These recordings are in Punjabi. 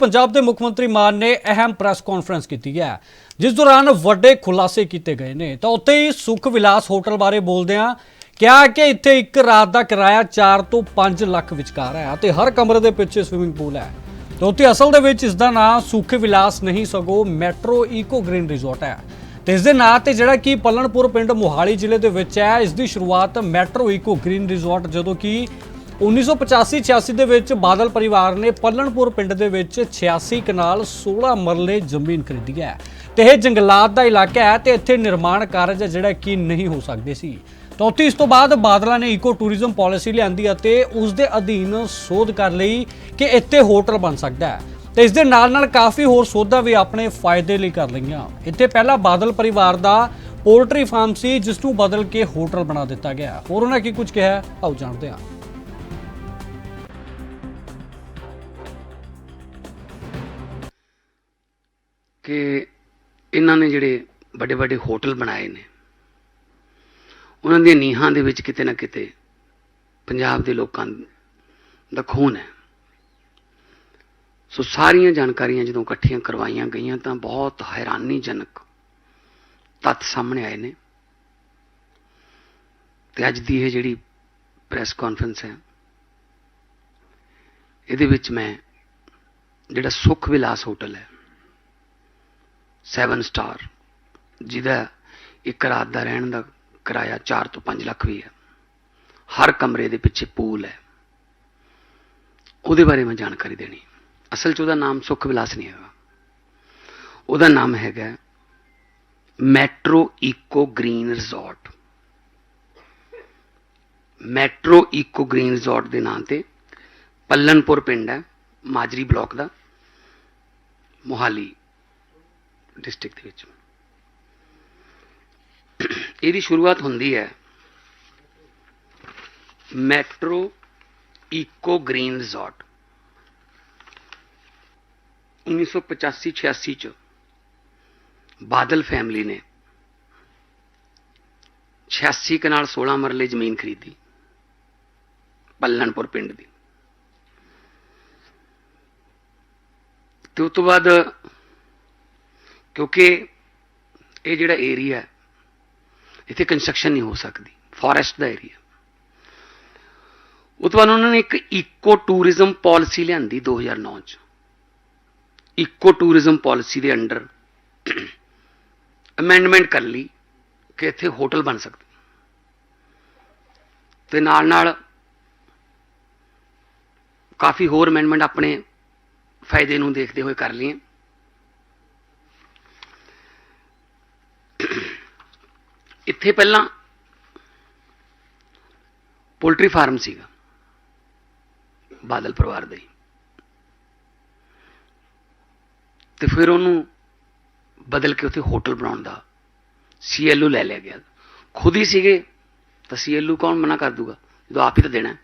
ਪੰਜਾਬ ਦੇ ਮੁੱਖ ਮੰਤਰੀ ਮਾਨ ਨੇ ਅਹਿਮ ਪ੍ਰੈਸ ਕਾਨਫਰੰਸ ਕੀਤੀ ਹੈ, ਜਿਸ ਦੌਰਾਨ ਵੱਡੇ ਖੁਲਾਸੇ ਕੀਤੇ ਗਏ ਨੇ। ਤਾਂ ਉੱਥੇ ਹੀ ਸੁਖ ਵਿਲਾਸ ਹੋਟਲ ਬਾਰੇ ਬੋਲਦਿਆਂ ਕਿਹਾ ਕਿ ਇੱਥੇ ਇੱਕ ਰਾਤ ਦਾ ਕਿਰਾਇਆ 4 ਤੋਂ 5 ਲੱਖ ਵਿਚਕਾਰ ਹੈ ਅਤੇ ਹਰ ਕਮਰੇ ਦੇ ਪਿੱਛੇ ਸਵਿਮਿੰਗ ਪੂਲ ਹੈ। ਤੇ ਉੱਥੇ ਅਸਲ ਦੇ ਵਿੱਚ ਇਸ ਦਾ ਨਾਮ ਸੁਖ ਵਿਲਾਸ ਨਹੀਂ ਸਗੋਂ ਮੈਟਰੋ ਈਕੋ ਗ੍ਰੀਨ ਰਿਜ਼ੋਰਟ ਹੈ। ਤੇ ਇਸ ਦੇ ਨਾਂ ਤੇ ਜਿਹੜਾ ਕਿ ਪੱਲਣਪੁਰ ਪਿੰਡ ਮੋਹਾਲੀ ਜ਼ਿਲ੍ਹੇ ਦੇ ਵਿੱਚ ਹੈ ਇਸ ਦੀ ਸ਼ੁਰੂਆਤ ਮੈਟਰੋ ਈਕੋ ਗ੍ਰੀਨ ਰਿਜ਼ੋਰਟ ਜਦੋਂ ਕਿ 1985-86 ਦੇ ਵਿੱਚ ਬਾਦਲ ਪਰਿਵਾਰ ਨੇ ਪੱਲਣਪੁਰ ਪਿੰਡ ਦੇ ਵਿੱਚ 86 ਕਨਾਲ 16 ਮਰਲੇ ਜ਼ਮੀਨ ਖਰੀਦੀ ਹੈ ਤੇ ਇਹ ਜੰਗਲਾਤ ਦਾ ਇਲਾਕਾ ਹੈ ਤੇ ਇੱਥੇ ਨਿਰਮਾਣ ਕਾਰਜ ਜਿਹੜਾ ਕਿ ਨਹੀਂ ਹੋ ਸਕਦੇ ਸੀ। ਤਾਂ ਉੱਥੇ ਇਸ ਤੋਂ ਬਾਅਦ ਬਾਦਲਾਂ ਨੇ ਇਕੋ ਟੂਰਿਜ਼ਮ ਪਾਲਿਸੀ ਲਿਆਂਦੀ ਅਤੇ ਉਸ ਦੇ ਅਧੀਨ ਸੋਧ ਕਰ ਲਈ ਕਿ ਇੱਥੇ ਹੋਟਲ ਬਣ ਸਕਦਾ ਹੈ। ਤੇ ਇਸ ਦੇ ਨਾਲ ਨਾਲ ਕਾਫੀ ਹੋਰ ਸੋਧਾਂ ਵੀ ਆਪਣੇ ਫਾਇਦੇ ਲਈ ਕਰ ਲਈਆਂ। ਇੱਥੇ ਪਹਿਲਾ ਬਾਦਲ ਪਰਿਵਾਰ ਦਾ ਪੋਲਟਰੀ ਫਾਰਮ ਸੀ, ਜਿਸ ਨੂੰ ਬਦਲ ਕੇ ਹੋਟਲ ਬਣਾ ਦਿੱਤਾ ਗਿਆ। ਹੋਰ ਉਹਨਾਂ ਕੀ ਕੁਝ ਕਿਹਾ ਆਓ ਜਾਣਦੇ ਹਾਂ। ਕਿ ਇਹਨਾਂ ਨੇ ਜਿਹੜੇ ਵੱਡੇ ਵੱਡੇ ਹੋਟਲ ਬਣਾਏ ਨੇ, ਉਹਨਾਂ ਦੀਆਂ ਨੀਹਾਂ ਦੇ ਵਿੱਚ ਕਿਤੇ ਨਾ ਕਿਤੇ ਪੰਜਾਬ ਦੇ ਲੋਕਾਂ ਦਾ ਖੂਨ ਹੈ। ਸੋ ਸਾਰੀਆਂ ਜਾਣਕਾਰੀਆਂ ਜਦੋਂ ਇਕੱਠੀਆਂ ਕਰਵਾਈਆਂ ਗਈਆਂ ਤਾਂ ਬਹੁਤ ਹੈਰਾਨੀਜਨਕ ਤੱਥ ਸਾਹਮਣੇ ਆਏ ਨੇ। ਤੇ ਅੱਜ ਦੀ ਇਹ ਜਿਹੜੀ ਪ੍ਰੈਸ ਕਾਨਫਰੰਸ ਹੈ, ਇਹਦੇ ਵਿੱਚ ਮੈਂ ਜਿਹੜਾ ਸੁਖ ਵਿਲਾਸ ਹੋਟਲ ਹੈ 7 ਸਟਾਰ, ਜਿਹਦਾ ਇੱਕ ਰਾਤ ਦਾ ਰਹਿਣ ਦਾ ਕਿਰਾਇਆ 4 ਤੋਂ 5 ਲੱਖ ਵੀ ਹੈ। ਹਰ ਕਮਰੇ ਦੇ ਪਿੱਛੇ ਪੂਲ ਹੈ। ਉਹਦੇ ਬਾਰੇ ਮੈਂ ਜਾਣਕਾਰੀ ਦੇਣੀ। ਅਸਲ 'ਚ ਉਹਦਾ ਨਾਮ ਸੁਖ ਵਿਲਾਸ ਨਹੀਂ ਹੈਗਾ। ਉਹਦਾ ਨਾਮ ਹੈਗਾ metro eco green resort. Metro eco green resort ਦੇ ਨਾਂ ਤੇ ਪੱਲਨਪੁਰ ਪਿੰਡ ਹੈ, ਮਾਜਰੀ ਬਲਾਕ ਦਾ, ਮੋਹਾਲੀ। ਡਿਸਟ੍ਰਿਕਟ ਦੇ ਵਿੱਚ। ਇਹਦੀ ਸ਼ੁਰੂਆਤ ਹੁੰਦੀ ਹੈ ਮੈਟਰੋ ਈਕੋ ਗ੍ਰੀਨ ਰਿਜ਼ੋਰਟ 1985-86 ਚ ਬਾਦਲ ਫੈਮਿਲੀ ਨੇ 86 ਕਨਾਲ 16 ਮਰਲੇ ਜ਼ਮੀਨ ਖਰੀਦੀ, ਪੱਲਣਪੁਰ ਪਿੰਡ ਦੀ। ਤੇ ਉਸ ਤੋਂ ਬਾਅਦ ਕਿਉਂਕਿ ਇਹ ਜਿਹੜਾ ਏਰੀਆ ਹੈ, ਇੱਥੇ ਕੰਸਟਰਕਸ਼ਨ ਨਹੀਂ ਹੋ ਸਕਦੀ ਫੋਰੈਸਟ ਦਾ ਏਰੀਆ ਉਹ ਤੋਂ ਬਾਅਦ ਉਹਨਾਂ ਨੇ ਇੱਕ ਇਕੋ ਟੂਰਿਜ਼ਮ ਪਾਲਿਸੀ ਲਿਆਂਦੀ 2009 ਚ। ਇਕੋ ਟੂਰਿਜ਼ਮ ਪਾਲਿਸੀ ਦੇ ਅੰਡਰ ਅਮੈਂਡਮੈਂਟ ਕਰ ਲਈ ਕਿ ਇੱਥੇ ਹੋਟਲ ਬਣ ਸਕਦੇ। ਤੇ ਨਾਲ ਨਾਲ ਕਾਫੀ ਹੋਰ ਅਮੈਂਡਮੈਂਟ ਆਪਣੇ ਫਾਇਦੇ ਨੂੰ ਦੇਖਦੇ ਹੋਏ ਕਰ ਲਈਏ ਇੱਥੇ ਪਹਿਲਾਂ ਪੋਲਟਰੀ ਫਾਰਮ ਸੀਗਾ, ਬਾਦਲ ਪਰਿਵਾਰ ਦੇ ਹੀ। ਤੇ ਫਿਰ ਉਹਨੂੰ ਬਦਲ ਕੇ ਉੱਥੇ ਹੋਟਲ ਬਣਾਉਣ ਦਾ ਸੀਐਲਯੂ ਲੈ ਲਿਆ ਗਿਆ। ਖੁਦ ਹੀ ਸੀਗੇ, ਤਾਂ ਸੀਐਲਯੂ ਕੌਣ ਮਨਾ ਕਰ ਦੂਗਾ? ਜਦੋਂ ਆਪ ਹੀ ਤਾਂ ਦੇਣਾ ਹੈ।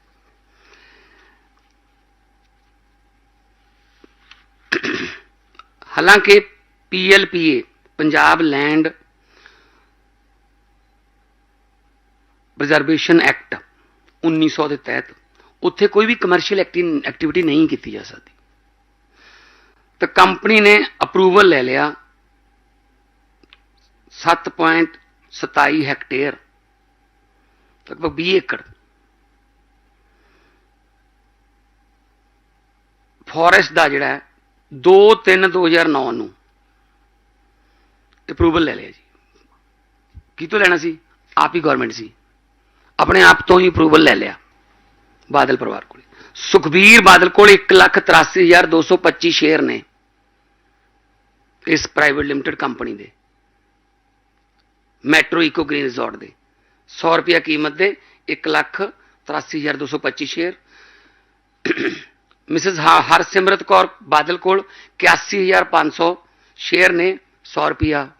ਹਾਲਾਂਕਿ PLPA Punjab land preservation act 1900 ਦੇ ਤਹਿਤ ਉੱਥੇ ਕੋਈ ਵੀ ਕਮਰਸ਼ੀਅਲ ਐਕਟੀਵਿਟੀ ਨਹੀਂ ਕੀਤੀ ਜਾ ਸਕਦੀ। ਤਾਂ ਕੰਪਨੀ ਨੇ ਅਪਰੂਵਲ ਲੈ ਲਿਆ 7.27 ਹੈਕਟੇਅਰ ਲਗਭਗ 20 ਏਕੜ। ਫੋਰੈਸਟ ਦਾ ਜਿਹੜਾ ਹੈ 2 3 2009 ਨੂੰ ਅਪਰੂਵਲ ਲੈ ਲਿਆ ਜੀ। ਕੀ ਤੋਂ ਲੈਣਾ ਸੀ? ਆਪ ਹੀ ਗਵਰਨਮੈਂਟ ਸੀ। ਆਪਣੇ ਆਪ ਤੋਂ ਹੀ ਅਪਰੂਵਲ ਲੈ ਲਿਆ ਬਾਦਲ ਪਰਿਵਾਰ ਕੋਲ ਸੁਖਬੀਰ ਬਾਦਲ ਕੋਲ 183225 ਸ਼ੇਅਰ ਨੇ ਇਸ ਪ੍ਰਾਈਵੇਟ ਲਿਮਟਿਡ ਕੰਪਨੀ ਦੇ ਮੈਟਰੋ ਇਕੋ ਗ੍ਰੀਨ ਰਿਜ਼ੋਰਟ ਦੇ 100 ਰੁਪਿਆ ਕੀਮਤ ਦੇ 183225 ਸ਼ੇਅਰ ਮਿਸਿਸ ਹਰਸਿਮਰਤ ਕੌਰ ਬਾਦਲ ਕੋਲ 81500 ਸ਼ੇਅਰ ਨੇ 100 ਰੁਪਿਆ ਅਹ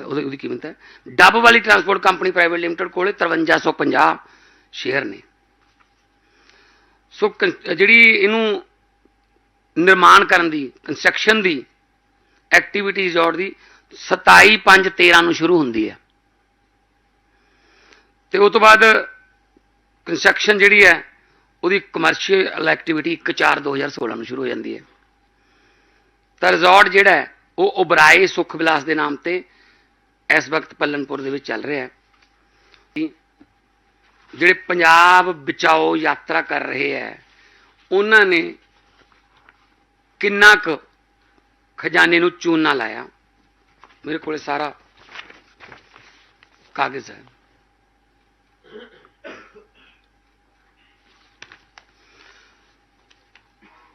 ਉਹਦੀ ਉਹਦੀ ਕੀਮਤ ਹੈ? ਡੱਬ ਵਾਲੀ ਟਰਾਂਸਪੋਰਟ ਕੰਪਨੀ ਪ੍ਰਾਈਵੇਟ ਲਿਮਟਿਡ ਕੋਲੇ 5350 ਸ਼ੇਅਰ ਨੇ। ਸੋ ਕਨ- ਜਿਹੜੀ ਇਹਨੂੰ ਨਿਰਮਾਣ ਕਰਨ ਦੀ ਕੰਸਟਰਕਸ਼ਨ ਦੀ ਐਕਟੀਵਿਟੀ ਰਿਜ਼ੋਰਟ ਦੀ 27 5 13 ਨੂੰ ਸ਼ੁਰੂ ਹੁੰਦੀ ਹੈ। ਤੇ ਉਸ ਤੋਂ ਬਾਅਦ ਕੰਸਟਰਕਸ਼ਨ ਜਿਹੜੀ ਹੈ, ਉਹਦੀ ਕਮਰਸ਼ੀਅਲ ਐਕਟੀਵਿਟੀ 1 4 2016 ਨੂੰ ਸ਼ੁਰੂ ਹੋ ਜਾਂਦੀ ਹੈ। ਤਾਂ ਰਿਜ਼ੋਰਟ ਜਿਹੜਾ ਹੈ, ਉਹ ਉਬਰਾਏ ਸੁਖ ਵਿਲਾਸ ਦੇ ਨਾਮ ਤੇ ਇਸ ਵਕਤ ਪੱਲਨਪੁਰ ਦੇ ਵਿੱਚ ਚੱਲ ਰਿਹਾ ਹੈ। ਜਿਹੜੇ ਪੰਜਾਬ ਬਚਾਓ ਯਾਤਰਾ ਕਰ ਰਹੇ ਹੈ, ਉਹਨਾਂ ਨੇ ਕਿੰਨਾ ਕੁ ਖਜ਼ਾਨੇ ਨੂੰ ਚੂਨਾ ਲਾਇਆ? ਮੇਰੇ ਕੋਲੇ ਸਾਰਾ ਕਾਗਜ਼ ਹੈ।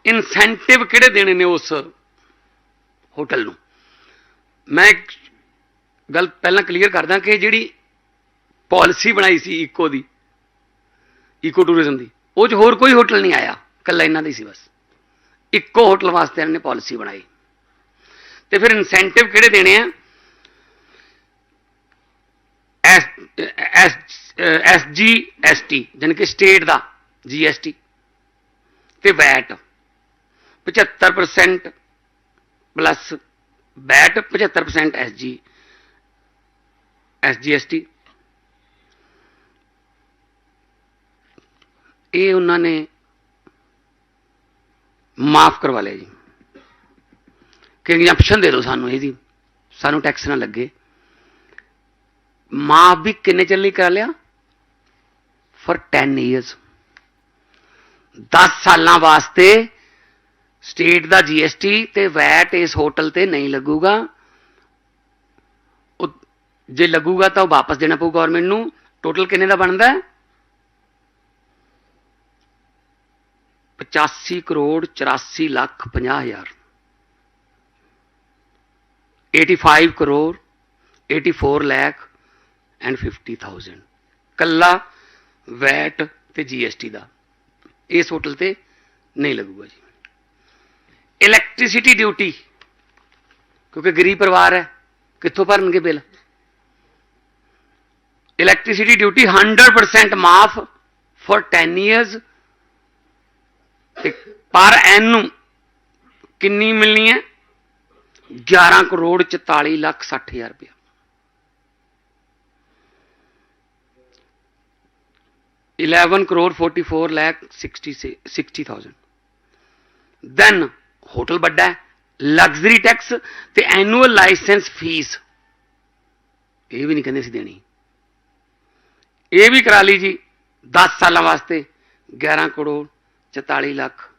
ਇਨਸੈਂਟਿਵ ਕਿਹੜੇ ਦੇਣੇ ਨੇ ਉਸ ਹੋਟਲ ਨੂੰ? ਮੈਂ ਗੱਲ ਪਹਿਲਾਂ ਕਲੀਅਰ ਕਰਦਾ ਕਿ ਜਿਹੜੀ ਪਾਲਿਸੀ ਬਣਾਈ ਸੀ ਈਕੋ ਦੀ ਈਕੋ ਟੂਰਿਜ਼ਮ ਦੀ, ਉਹ 'ਚ ਹੋਰ ਕੋਈ ਹੋਟਲ ਨਹੀਂ ਆਇਆ ਕੱਲਾ ਇਹਨਾਂ ਦਾ ਹੀ ਸੀ ਬਸ। ਇੱਕੋ ਹੋਟਲ ਵਾਸਤੇ ਇਹਨਾਂ ਨੇ ਪਾਲਿਸੀ ਬਣਾਈ। ਤੇ ਫਿਰ ਇਨਸੈਂਟਿਵ ਕਿਹੜੇ ਦੇਣੇ ਆ? S S S G S T ਜਾਣੀ ਕਿ ਸਟੇਟ ਦਾ ਜੀ ਐਸ ਟੀ ਤੇ VAT 75% plus VAT 75% S G S G S T. ਇਹ ਉਹਨਾਂ ਨੇ ਮਾਫ ਕਰਵਾ ਲਿਆ ਜੀ। ਕਿ ਐਗਜ਼ੈਂਪਸ਼ਨ ਦੇ ਦਿਓ ਸਾਨੂੰ ਇਹਦੀ। ਸਾਨੂੰ ਟੈਕਸ ਨਾ ਲੱਗੇ। ਮਾਫ ਵੀ ਕਿੰਨੇ ਚਿਰ ਲਈ ਕਰਾ ਲਿਆ? ਫॉर 10 ਇਅਰਸ 10 ਸਾਲਾਂ ਵਾਸਤੇ ਸਟੇਟ ਦਾ ਜੀਐਸਟੀ ਤੇ ਵੈਟ ਇਸ ਹੋਟਲ ਤੇ ਨਹੀਂ ਲੱਗੂਗਾ। ਜੇ ਲੱਗੂਗਾ ਤਾਂ ਉਹ ਵਾਪਸ ਦੇਣਾ ਪਊ ਗਵਰਨਮੈਂਟ ਨੂੰ ਟੋਟਲ ਕਿੰਨੇ ਦਾ ਬਣਦਾ? ਹੈ 85 ਕਰੋੜ 84 ਲੱਖ 50 ਹਜ਼ਾਰ। 85 ਕਰੋੜ 84 ਲੱਖ ਐਂਡ 50000 ਕੱਲਾ ਵੈਟ ਤੇ ਜੀਐਸਟੀ ਦਾ। ਇਸ ਹੋਟਲ ਤੇ ਨਹੀਂ ਲੱਗੂਗਾ ਜੀ। ਇਲੈਕਟ੍ਰਿਸਿਟੀ ਡਿਊਟੀ ਕਿਉਂਕਿ ਗਰੀਬ ਪਰਿਵਾਰ ਹੈ। ਕਿੱਥੋਂ ਭਰਨਗੇ ਬਿੱਲ? ਇਲੈਕਟ੍ਰਿਸਿਟੀ ਡਿਊਟੀ 100% ਮਾਫ ਫॉर 10 ਇਅਰਸ ਤੇ ਪਰ ਐਨੂੰ ਕਿੰਨੀ ਮਿਲਣੀ ਹੈ? 11 ਕਰੋੜ 44 ਲੱਖ 60 ਹਜ਼ਾਰ ਰੁਪਇਆ। Eleven crore forty-four lakh sixty sixty thousand. Then hotel ਵੱਡਾ ਲਗਜ਼ਰੀ ਟੈਕਸ ਤੇ ਐਨੂਅਲ ਲਾਇਸੈਂਸ ਫੀਸ ਇਹ ਵੀ ਨਹੀਂ ਕਹਿੰਦੇ ਸੀ ਦੇਣੀ। ਇਹ ਵੀ ਕਰਾ ਲਈ ਜੀ 10 ਸਾਲਾਂ ਵਾਸਤੇ 11 ਕਰੋੜ 44 ਲੱਖ।